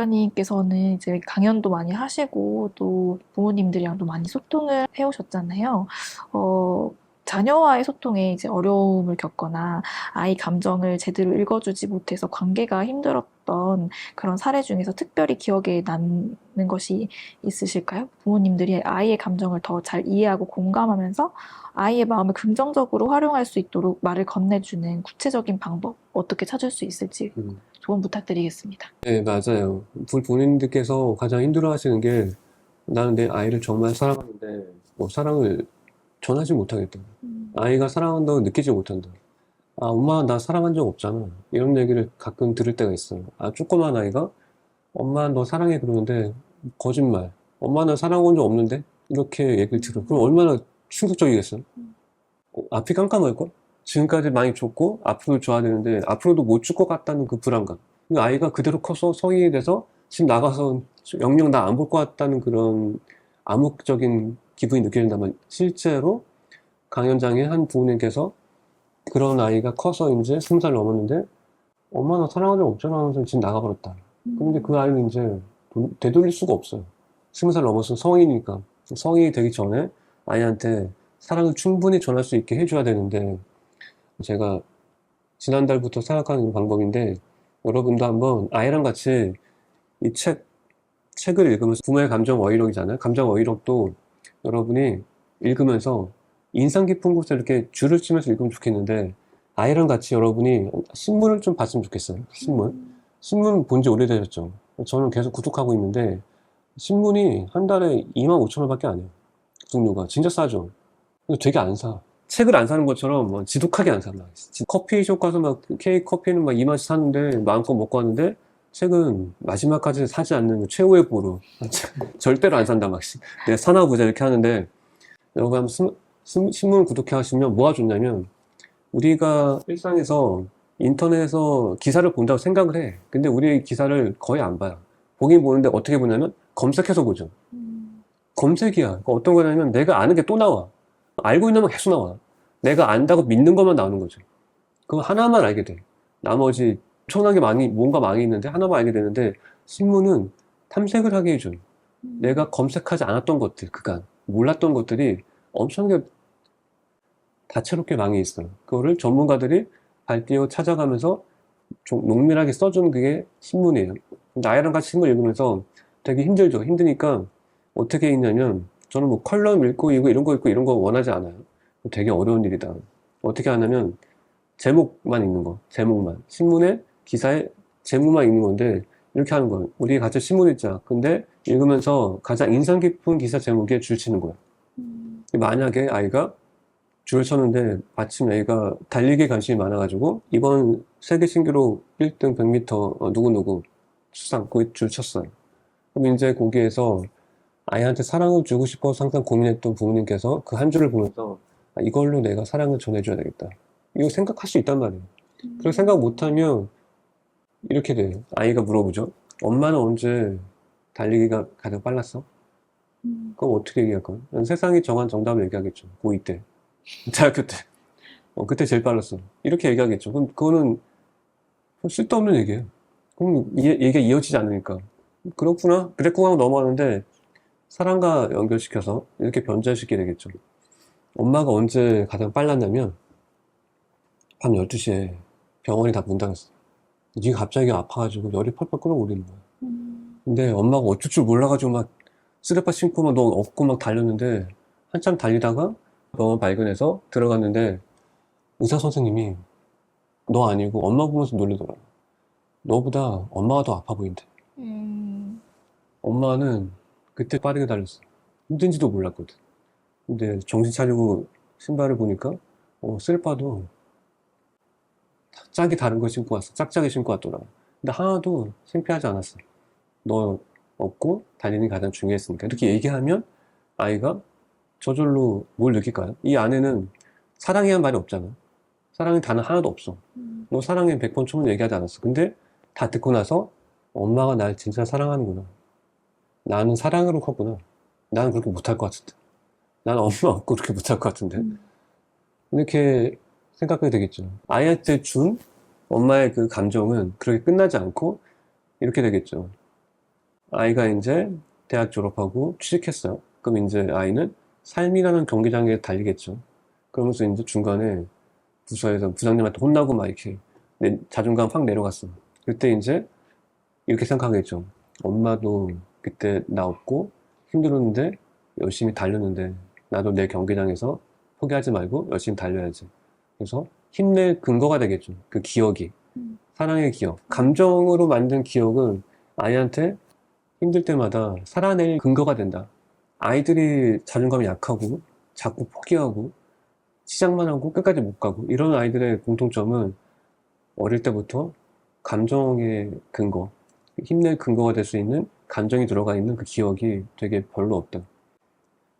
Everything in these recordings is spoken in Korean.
작가님께서는 이제 강연도 많이 하시고 또 부모님들이랑도 많이 소통을 해오셨잖아요. 어, 자녀와의 소통에 이제 어려움을 겪거나 아이 감정을 제대로 읽어주지 못해서 관계가 힘들었 던 그런 사례 중에서 특별히 기억에 남는 것이 있으실까요? 부모님들이 아이의 감정을 더 잘 이해하고 공감하면서 아이의 마음을 긍정적으로 활용할 수 있도록 말을 건네주는 구체적인 방법 어떻게 찾을 수 있을지 음. 조언 부탁드리겠습니다. 네, 맞아요. 부- 본인들께서 가장 힘들어 하시는 게 나는 내 아이를 정말 사랑하는데 뭐 사랑을 전하지 못하겠다. 아이가 사랑한다고 느끼지 못한다. 아, 엄마 나 사랑한 적 없잖아. 이런 얘기를 가끔 들을 때가 있어요. 아, 조그만 아이가 엄마 너 사랑해 그러는데 거짓말. 엄마 나 사랑한 적 없는데? 이렇게 얘기를 들어. 그럼 얼마나 충격적이겠어요? 어, 앞이 깜깜할걸? 지금까지 많이 줬고 앞으로 줘야 되는데 앞으로도 못 줄 것 같다는 그 불안감. 그 아이가 그대로 커서 성인이 돼서 집 나가서 영영 나 안 볼 것 같다는 그런 암묵적인 기분이 느껴진다면 실제로 강연장에 한 부모님께서 그런 아이가 커서 이제 스무 살 넘었는데 엄마 나 사랑한 적 없잖아 하면서 집 나가버렸다. 근데 그 아이는 이제 돈- 되돌릴 수가 없어요. 스무 살 넘어서 성인이니까. 성인이 되기 전에 아이한테 사랑을 충분히 전할 수 있게 해줘야 되는데 제가 지난달부터 생각하는 방법인데 여러분도 한번 아이랑 같이 이 책, 책을 읽으면서 부모의 감정 어휘력이잖아요. 감정 어휘력도 여러분이 읽으면서 인상 깊은 곳에 이렇게 줄을 치면서 읽으면 좋겠는데 아이랑 같이 여러분이 신문을 좀 봤으면 좋겠어요. 신문. 신문 본 지 오래되셨죠? 저는 계속 구독하고 있는데 신문이 한 달에 2만 5천 원밖에 안 해요. 구독료가 진짜 싸죠. 되게 안 사. 책을 안 사는 것처럼 뭐 지독하게 안 사. 막. 커피숍 가서 막 케이크 커피는 막 2만씩 사는데 마음껏 먹고 하는데 책은 마지막까지 사지 않는 최후의 보루. 절대로 안 산다 막. 내가 사나 보자 이렇게 하는데 여러분 한번 신- 신- 신문 구독해 하시면 뭐가 좋냐면 우리가 일상에서 인터넷에서 기사를 본다고 생각을 해. 근데 우리 기사를 거의 안 봐요. 보긴 보는데 어떻게 보냐면 검색해서 보죠. 검색이야. 그러니까 어떤 거냐면 내가 아는 게 또 나와. 알고 있는 건 계속 나와. 내가 안다고 믿는 것만 나오는 거죠. 그거 하나만 알게 돼. 나머지 엄청나게 많이, 뭔가 많이 있는데 하나만 알게 되는데 신문은 탐색을 하게 해줘. 내가 검색하지 않았던 것들, 그간 몰랐던 것들이 엄청나게 다채롭게 많이 있어요. 그거를 전문가들이 발띄어 찾아가면서 좀 농밀하게 써준 그게 신문이에요. 아이랑 같이 신문 읽으면서 되게 힘들죠. 힘드니까 어떻게 읽냐면 저는 뭐 컬럼 읽고 이거 이런 거 읽고 이런 거 원하지 않아요. 되게 어려운 일이다. 어떻게 하냐면 제목만 읽는 거, 제목만. 신문에 기사에 제목만 읽는 건데 이렇게 하는 거예요. 우리 같이 신문 읽자. 근데 읽으면서 가장 인상 깊은 기사 제목에 줄 치는 거야. 만약에 아이가 줄을 쳤는데 마침 애가 달리기에 관심이 많아가지고 이번 세계 신기록 1등 100m 어, 누구누구 수상 거기 줄 쳤어요. 그럼 이제 거기에서 아이한테 사랑을 주고 싶어서 항상 고민했던 부모님께서 그 한 줄을 보면서 아, 이걸로 내가 사랑을 전해줘야 되겠다. 이거 생각할 수 있단 말이에요. 그렇게 생각 못하면 이렇게 돼요. 아이가 물어보죠. 엄마는 언제 달리기가 가장 빨랐어? 그럼 어떻게 얘기할 거야? 난 세상이 정한 정답을 얘기하겠죠. 고2 때. 대학교 때. 어, 그때 제일 빨랐어. 이렇게 얘기하겠죠. 그럼 그거는 쓸데없는 얘기예요. 그럼 이, 얘기가 이어지지 않으니까. 그렇구나. 그랬구나 하고 넘어가는데 사랑과 연결시켜서 이렇게 변절시키게 되겠죠. 엄마가 언제 가장 빨랐냐면 밤 12시에 병원이 다 문 닫았어. 네가 갑자기 아파가지고 열이 펄펄 끓어오르는 거야. 근데 엄마가 어쩔 줄 몰라가지고 막 쓰레빠 신고 막 너 업고 막 달렸는데 한참 달리다가 병원 발견해서 들어갔는데 의사 선생님이 너 아니고 엄마 보면서 놀리더라. 너보다 엄마가 더 아파 보인대. 엄마는 그때 빠르게 달렸어. 힘든지도 몰랐거든. 근데 정신 차리고 신발을 보니까 어, 슬리퍼도 짝이 다른 거 신고 왔어. 짝짝이 신고 왔더라. 근데 하나도 창피하지 않았어. 너 없고 달리는 게 가장 중요했으니까. 이렇게 얘기하면 아이가 저절로 뭘 느낄까요? 이 안에는 사랑이란 말이 없잖아. 사랑의 단어 하나도 없어. 너 사랑해 100번 천번 얘기하지 않았어. 근데 다 듣고 나서 엄마가 날 진짜 사랑하는구나. 나는 사랑으로 컸구나. 나는 그렇게 못할 것 같은데. 나는 엄마 없고 그렇게 못할 것 같은데. 이렇게 생각하게 되겠죠. 아이한테 준 엄마의 그 감정은 그렇게 끝나지 않고 이렇게 되겠죠. 아이가 이제 대학 졸업하고 취직했어요. 그럼 이제 아이는 삶이라는 경기장에 달리겠죠. 그러면서 이제 중간에 부서에서 부장님한테 혼나고 막 이렇게 내 자존감 확 내려갔어. 그때 이제 이렇게 생각하겠죠. 엄마도 그때 나 없고 힘들었는데 열심히 달렸는데 나도 내 경기장에서 포기하지 말고 열심히 달려야지. 그래서 힘낼 근거가 되겠죠. 그 기억이. 음. 사랑의 기억. 감정으로 만든 기억은 아이한테 힘들 때마다 살아낼 근거가 된다. 아이들이 자존감이 약하고 자꾸 포기하고 시작만 하고 끝까지 못 가고 이런 아이들의 공통점은 어릴 때부터 감정의 근거, 힘낼 근거가 될 수 있는 감정이 들어가 있는 그 기억이 되게 별로 없다.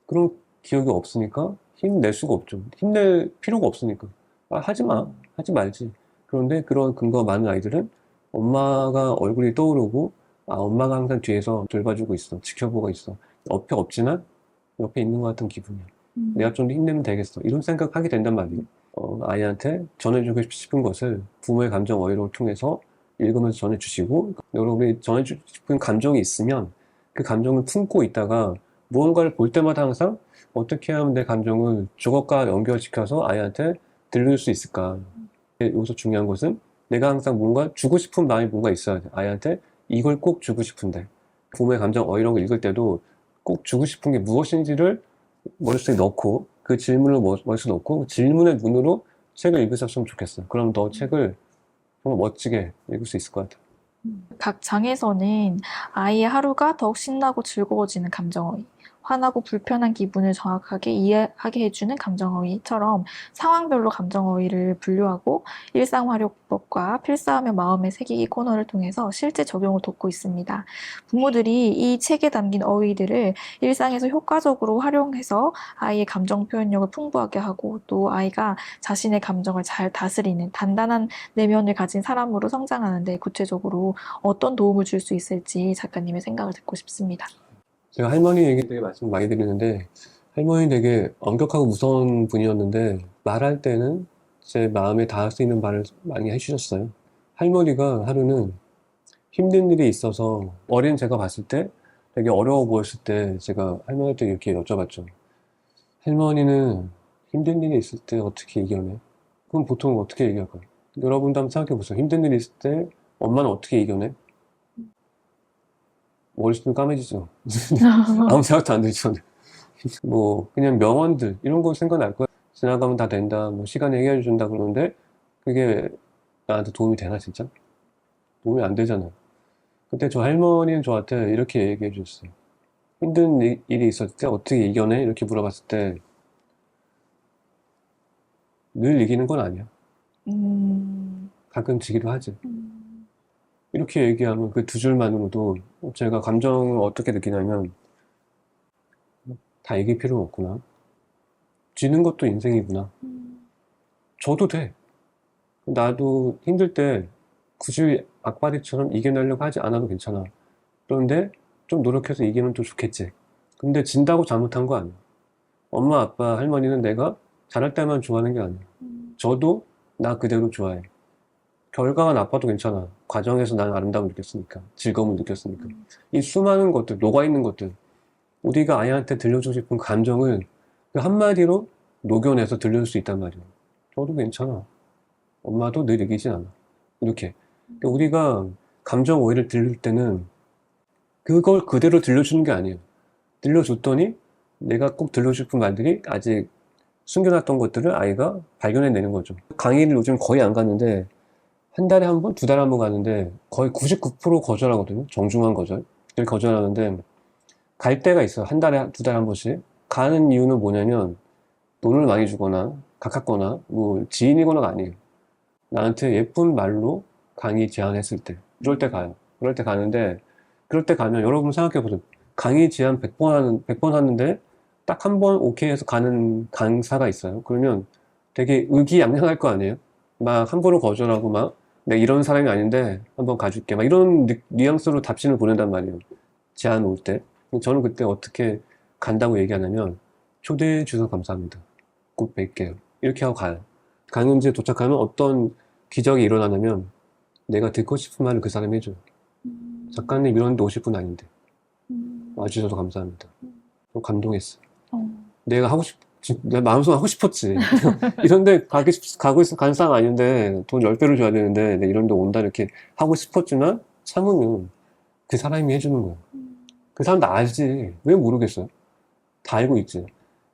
그런 기억이 없으니까 힘낼 수가 없죠. 힘낼 필요가 없으니까. 아, 하지 마. 하지 말지. 그런데 그런 근거가 많은 아이들은 엄마가 얼굴이 떠오르고, 아, 엄마가 항상 뒤에서 돌봐주고 있어. 지켜보고 있어. 옆에 없지만 옆에 있는 것 같은 기분이야. 음. 내가 좀더 힘내면 되겠어. 이런 생각하게 된단 말이에요. 어, 아이한테 전해주고 싶은 것을 부모의 감정 어휘를 통해서 읽으면서 전해주시고, 여러분이 전해주고 싶은 감정이 있으면 그 감정을 품고 있다가 무언가를 볼 때마다 항상 어떻게 하면 내 감정을 저것과 연결시켜서 아이한테 들려줄 수 있을까. 여기서 중요한 것은 내가 항상 뭔가 주고 싶은 마음이 뭔가 있어야 돼. 아이한테 이걸 꼭 주고 싶은데. 부모의 감정 어휘를 읽을 때도 꼭 주고 싶은 게 무엇인지를 머릿속에 넣고 그 질문을 머- 머릿속에 넣고 그 질문의 눈으로 책을 읽으셨으면 좋겠어요. 그럼 너 책을 정말 멋지게 읽을 수 있을 것 같아요. 각 장에서는 아이의 하루가 더욱 신나고 즐거워지는 감정어휘, 화나고 불편한 기분을 정확하게 이해하게 해주는 감정어휘처럼 상황별로 감정어휘를 분류하고 일상활용법과 필사하며 마음에 새기기 코너를 통해서 실제 적용을 돕고 있습니다. 부모들이 이 책에 담긴 어휘들을 일상에서 효과적으로 활용해서 아이의 감정 표현력을 풍부하게 하고 또 아이가 자신의 감정을 잘 다스리는 단단한 내면을 가진 사람으로 성장하는데 구체적으로 어떤 도움을 줄 수 있을지 작가님의 생각을 듣고 싶습니다. 제가 할머니 얘기 되게 말씀 많이 드리는데 할머니 되게 엄격하고 무서운 분이었는데 말할 때는 제 마음에 닿을 수 있는 말을 많이 해주셨어요. 할머니가 하루는 힘든 일이 있어서 어린 제가 봤을 때 되게 어려워 보였을 때 제가 할머니한테 이렇게 여쭤봤죠. 할머니는 힘든 일이 있을 때 어떻게 이겨내? 그럼 보통 어떻게 얘기할까요? 여러분도 한번 생각해 보세요. 힘든 일이 있을 때 엄마는 어떻게 이겨내? 머릿속이 까매지죠. 아무 생각도 안 들죠. 뭐 그냥 명언들 이런 거 생각날 거야. 지나가면 다 된다. 뭐 시간에 해결해 준다 그러는데 그게 나한테 도움이 되나 진짜? 도움이 안 되잖아요. 그때 저 할머니는 저한테 이렇게 얘기해 주셨어요. 힘든 일- 일이 있었을 때 어떻게 이겨내? 이렇게 물어봤을 때 늘 이기는 건 아니야. 음, 가끔 지기도 하지. 음, 이렇게 얘기하면 그 두 줄만으로도 제가 감정을 어떻게 느끼냐면 다 이길 필요는 없구나. 지는 것도 인생이구나. 음, 저도 돼. 나도 힘들 때 굳이 악바리처럼 이겨내려고 하지 않아도 괜찮아. 그런데 좀 노력해서 이기면 또 좋겠지. 근데 진다고 잘못한 거 아니야. 엄마, 아빠, 할머니는 내가 잘할 때만 좋아하는 게 아니야. 음, 저도 나 그대로 좋아해. 결과가 나빠도 괜찮아. 과정에서 나는 아름다움을 느꼈으니까. 즐거움을 느꼈으니까. 음. 이 수많은 것들, 녹아있는 것들. 우리가 아이한테 들려주고 싶은 감정을 그 한마디로 녹여내서 들려줄 수 있단 말이야. 저도 괜찮아. 엄마도 늘 이기진 않아. 이렇게. 그러니까 우리가 감정 오해를 들릴 때는 그걸 그대로 들려주는 게 아니에요. 들려줬더니 내가 꼭 들려주고 싶은 말들이 아직 숨겨놨던 것들을 아이가 발견해내는 거죠. 강의를 요즘 거의 안 가는데 한 달에 한 번, 두 달에 한 번 가는데 거의 99% 거절하거든요. 정중한 거절. 을 거절하는데 갈 때가 있어요. 한 달에 두 달에 한 번씩. 가는 이유는 뭐냐면 돈을 많이 주거나 가깝거나 뭐 지인이거나가 아니에요. 나한테 예쁜 말로 강의 제안했을 때. 그럴 때 가요. 그럴 때 가는데 그럴 때 가면 여러분 생각해 보세요. 강의 제안 100번 하는, 100번 하는데 딱 한 번 오케이 해서 가는 강사가 있어요. 그러면 되게 의기양양할 거 아니에요? 막 함부로 거절하고 막 내가 이런 사람이 아닌데 한번 가줄게. 막 이런 뉘- 뉘앙스로 답신을 보낸단 말이에요. 제안 올 때. 저는 그때 어떻게 간다고 얘기하냐면 초대해 주셔서 감사합니다. 곧 뵐게요. 이렇게 하고 가요. 강연지에 도착하면 어떤 기적이 일어나냐면 내가 듣고 싶은 말을 그 사람이 해줘요. 음. 작가님 이런 데 오실 분 아닌데. 와주셔서 감사합니다. 좀 감동했어. 어, 내가 하고 싶, 지- 내 마음속으로 하고 싶었지. 이런데 가기, 싶- 가고 있, 간 사람 아닌데 돈 10배로 줘야 되는데 내가 이런 데 온다 이렇게 하고 싶었지만 참으면 그 사람이 해주는 거야. 그 사람 다 알지. 왜 모르겠어요? 다 알고 있지.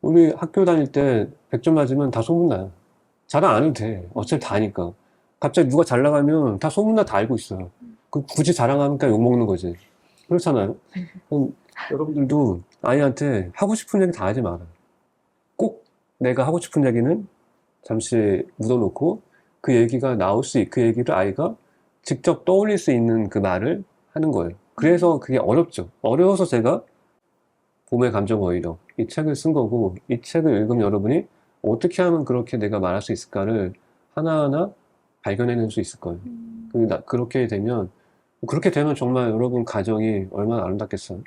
우리 학교 다닐 때 100점 맞으면 다 소문나요. 자랑 안 해도 돼. 어차피 다 아니까. 갑자기 누가 잘 나가면 다 소문나 다 알고 있어요. 그 굳이 자랑하니까 욕먹는 거지. 그렇잖아요. 여러분들도 아이한테 하고 싶은 얘기 다 하지 마라. 꼭 내가 하고 싶은 얘기는 잠시 묻어놓고 그 얘기가 나올 수, 있- 그 얘기를 아이가 직접 떠올릴 수 있는 그 말을 하는 거예요. 그래서 그게 어렵죠. 어려워서 제가 봄의 감정 어휘력 이 책을 쓴 거고 이 책을 읽으면 여러분이 어떻게 하면 그렇게 내가 말할 수 있을까를 하나하나 발견해낼 수 있을 거예요. 음, 그 나- 그렇게 되면 그렇게 되면 정말 여러분 가정이 얼마나 아름답겠어요.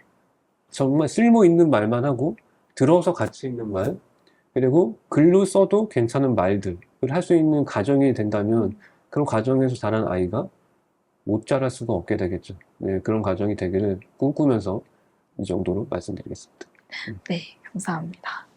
정말 쓸모 있는 말만 하고 들어서 가치 있는 말 그리고 글로 써도 괜찮은 말들을 할 수 있는 가정이 된다면 그런 가정에서 자란 아이가 못 자랄 수가 없게 되겠죠. 네, 그런 가정이 되기를 꿈꾸면서 이 정도로 말씀드리겠습니다. 네, 감사합니다.